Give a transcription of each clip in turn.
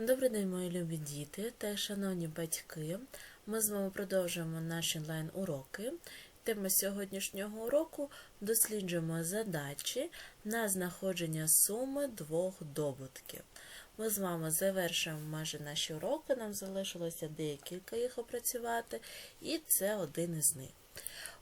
Добрий день, мої любі діти та шановні батьки. Ми з вами продовжуємо наші онлайн-уроки. Тема сьогоднішнього уроку досліджуємо задачі на знаходження суми двох добутків. Ми з вами завершуємо майже наші уроки, нам залишилося декілька їх опрацювати, і це один із них.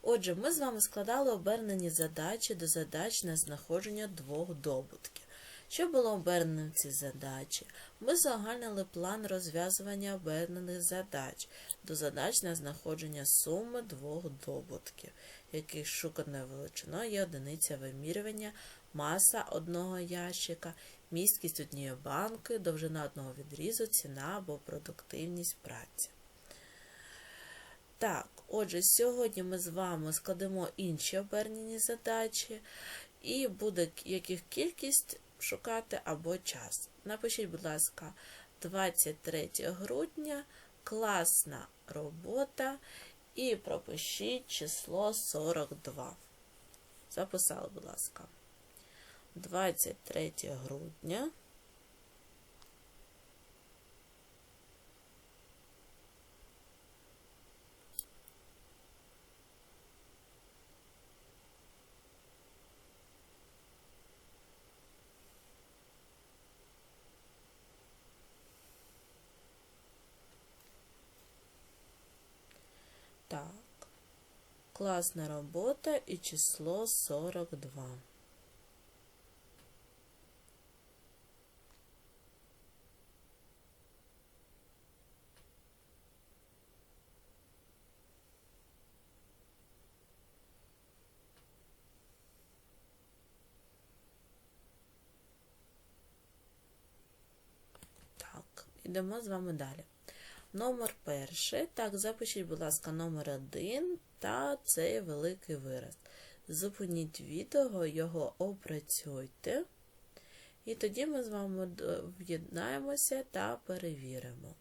Отже, ми з вами складали обернені задачі до задач на знаходження двох добутків. Що було обернено в ці задачі? Ми загальнили план розв'язування обернених задач до задач на знаходження суми двох добутків, яких шуканою величиною є одиниця вимірювання, маса одного ящика, місткість однієї банки, довжина одного відрізу, ціна або продуктивність праці. Так, отже, сьогодні ми з вами складемо інші обернені задачі, і буде яких кількість шукати або час. Напишіть, будь ласка, 23 грудня, класна робота і пропишіть число 42. Записали, будь ласка. 23 грудня. Так, класна робота і число 42. Так, ідемо з вами далі. Номер перший. Так, запишіть, будь ласка, номер один та цей великий вираз. Зупиніть відео, його опрацюйте. І тоді ми з вами в'єднаємося та перевіримо.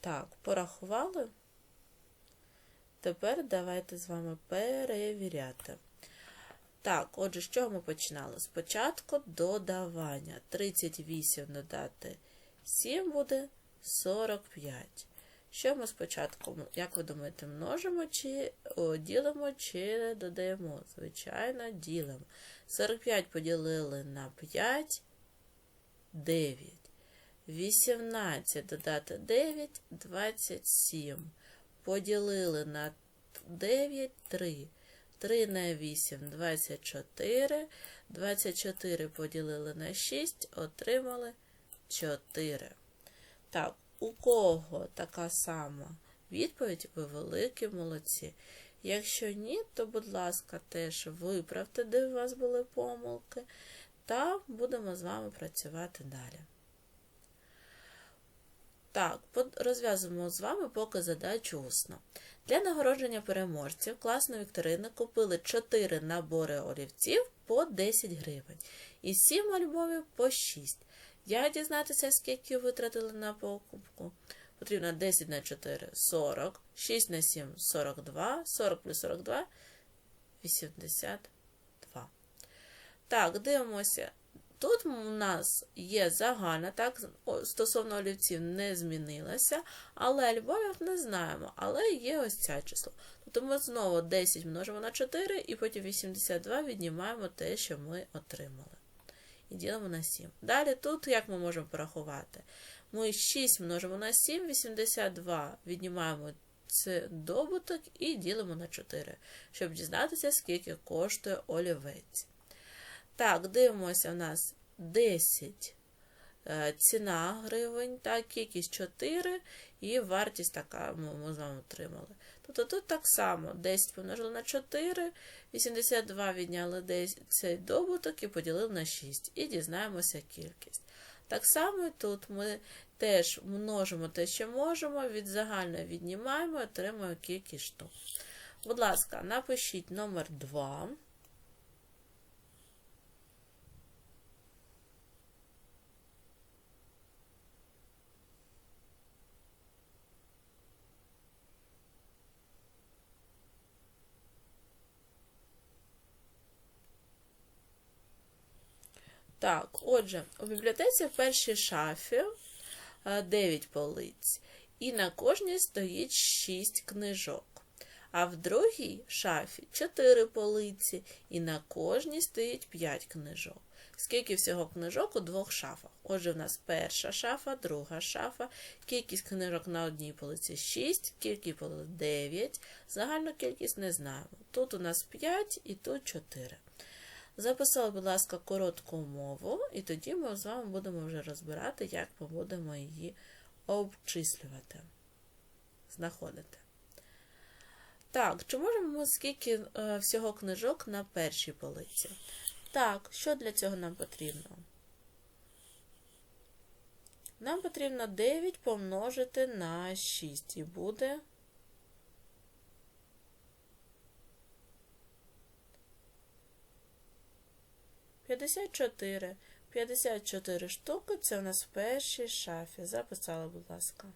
Так, порахували. Тепер давайте з вами перевіряти. Так, отже, з чого ми починали? Спочатку додавання. 38 додати 7 буде 45. Що ми спочатку, як ви думаєте, множимо, чи о, ділимо, чи додаємо? Звичайно, ділимо. 45 поділили на 5, 9. 18 додати 9, 27. Поділили на 9, 3. 3 на 8, 24. 24 поділили на 6, отримали 4. Так, у кого така сама відповідь, ви великі молодці. Якщо ні, то, будь ласка, теж виправте, де у вас були помилки, та будемо з вами працювати далі. Так, розв'язуємо з вами поки задачу усно. Для нагородження переможців класної вікторини купили 4 набори олівців по 10 гривень і 7 альбомів по 6. Як дізнатися, скільки витратили на покупку? Потрібно 10 на 4 40, 6 на 7 42, 40 плюс 42 82. Так, дивимося. Тут у нас є загальна, так, стосовно олівців не змінилося, але альбомів не знаємо, але є ось це число. Тобто ми знову 10 множимо на 4 і потім 82 віднімаємо те, що ми отримали. І ділимо на 7. Далі тут як ми можемо порахувати? Ми 6 множимо на 7, 82 віднімаємо це добуток і ділимо на 4, щоб дізнатися, скільки коштує олівець. Так, дивимося, у нас 10 е, ціна гривень, так, кількість 4 і вартість така ми з вами отримали. Тобто тут так само 10 помножили на 4, 82 відняли 10 цей добуток і поділили на 6. І дізнаємося кількість. Так само тут ми теж множимо те, що можемо, від загальної віднімаємо і отримуємо кількість штук. Будь ласка, напишіть номер 2. Так, отже, у бібліотеці в першій шафі 9 полиць, і на кожній стоїть 6 книжок. А в другій шафі 4 полиці, і на кожній стоїть 5 книжок. Скільки всього книжок у двох шафах? Отже, в нас перша шафа, друга шафа, кількість книжок на одній полиці 6, кількість полиць 9, загальну кількість не знаємо. Тут у нас 5 і тут 4. Записали, будь ласка, коротку мову, і тоді ми з вами будемо вже розбирати, як ми будемо її обчислювати, знаходити. Так, чи можемо ми скільки е, всього книжок на першій полиці? Так, що для цього нам потрібно? Нам потрібно 9 помножити на 6 і буде 54. 54 штуки це у нас в першій шафі. Записали, будь ласка.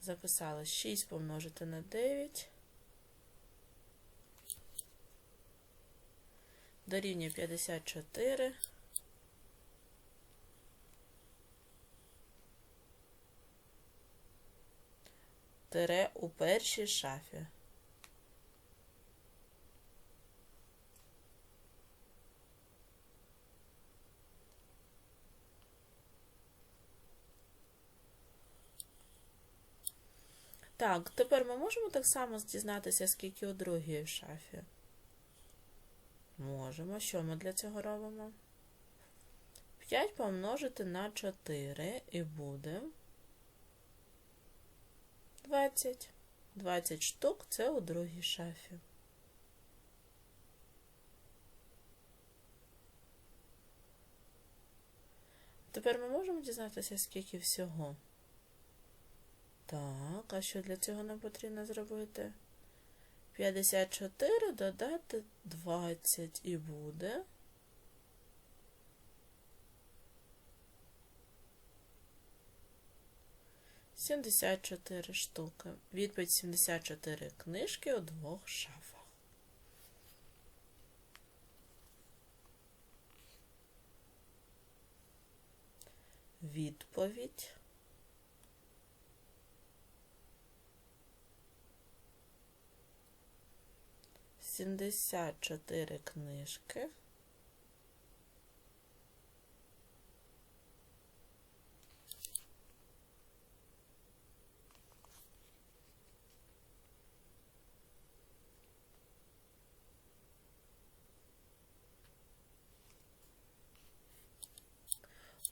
Записали 6 помножити на 9. Дорівнює 54. Тире у першій шафі. Так, тепер ми можемо так само дізнатися, скільки у другій шафі? Можемо. Що ми для цього робимо? 5 помножити на 4 і буде 20. 20 штук це у другій шафі. Тепер ми можемо дізнатися, скільки всього. Так, а що для цього нам потрібно зробити? 54 додати 20 і буде. Сімдесят чотири штуки. Відповідь 74 книжки у двох шафах. Відповідь. Сімдесят чотири книжки.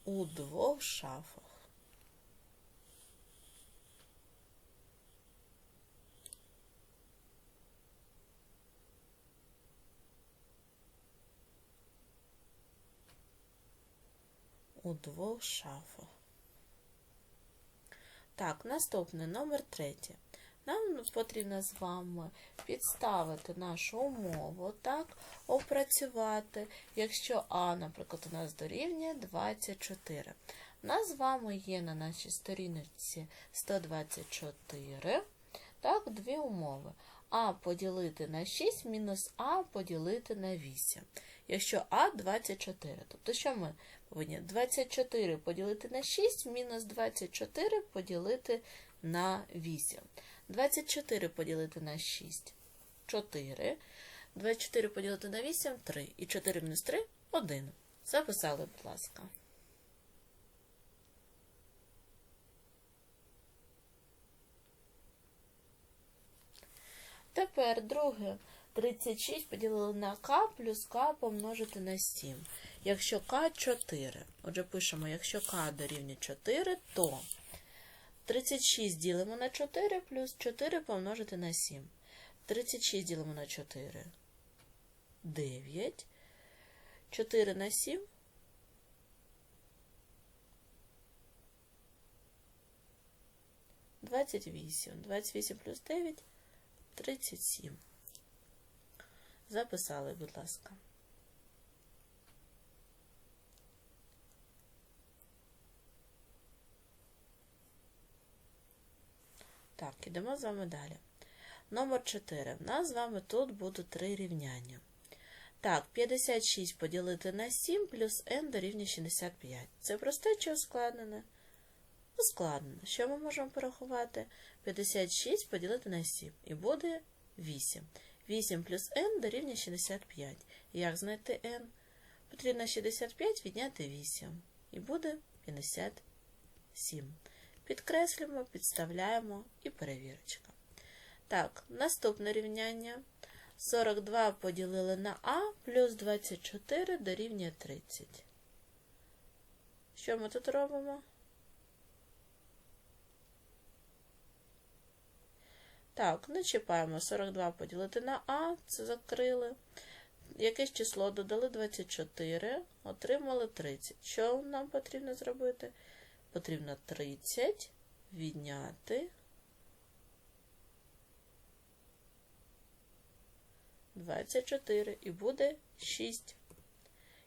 У двох шафах. У двох шафах. Так, наступний номер третій. Нам потрібно з вами підставити нашу умову, так, опрацювати, якщо А, наприклад, у нас дорівнює 24. У нас з вами є на нашій сторінці 124, так, дві умови. А поділити на 6 мінус А поділити на 8. Якщо А 24. Тобто, що ми повинні? 24 поділити на 6 мінус 24 поділити на 8. 24 поділити на 6 4. 24 поділити на 8 3. І 4 мінус 3 1. Записали, будь ласка. Тепер друге. 36 поділили на k плюс k помножити на 7. Якщо k 4. Отже, пишемо, якщо k дорівнює 4, то 36 ділимо на 4 плюс 4 помножити на 7. 36 ділимо на 4. 9. 4 на 7. 28. 28 плюс 9 37. Записали, будь ласка. Так, ідемо з вами далі. Номер 4. В нас з вами тут будуть три рівняння. Так, 56 поділити на 7 плюс n дорівнює 65. Це просте чи ускладнене? Ускладнене. Що ми можемо порахувати? 56 поділити на 7 і буде 8. 8 плюс n дорівнює 65. Як знайти n? Потрібно 65 відняти 8. І буде 57. Підкреслюємо, підставляємо і перевірочка. Так, наступне рівняння. 42 поділили на А плюс 24 дорівнює 30. Що ми тут робимо? Так, не чіпаємо 42 поділити на А, це закрили. Якесь число додали 24, отримали 30. Що нам потрібно зробити? Потрібно 30 відняти 24 і буде 6.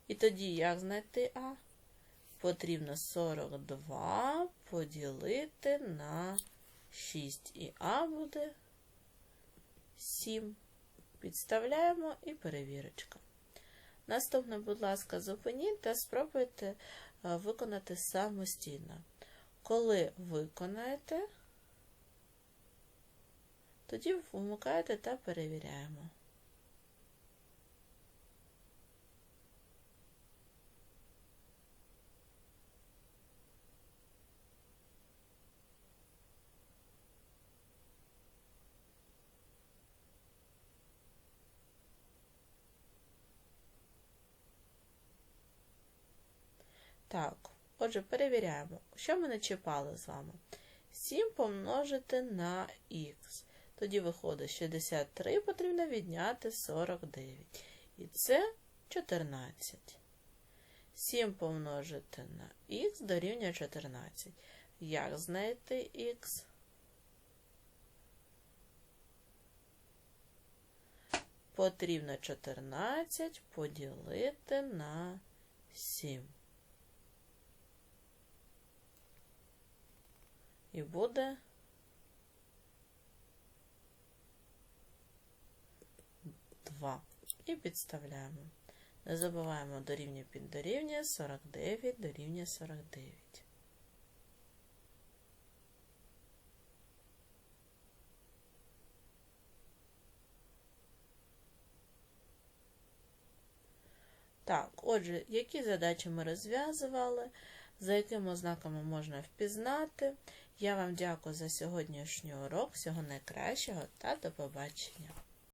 І тоді як знайти А? Потрібно 42 поділити на 6. І А буде 7. Підставляємо і перевірочка. Наступне, будь ласка, зупиніть та спробуйте виконати самостійно. Коли виконаєте, тоді вмикаєте та перевіряємо. Так, отже, перевіряємо, що ми не чіпали з вами. 7 помножити на х. Тоді виходить 63 потрібно відняти 49. І це 14. 7 помножити на х дорівнює 14. Як знайти х? Потрібно 14 поділити на 7. І буде два. І підставляємо. Не забуваємо дорівнює під дорівнює 49 дорівнює 49. Так, отже, які задачі ми розв'язували, за якими ознаками можна впізнати. Я вам дякую за сьогоднішній урок. Всього найкращого та до побачення!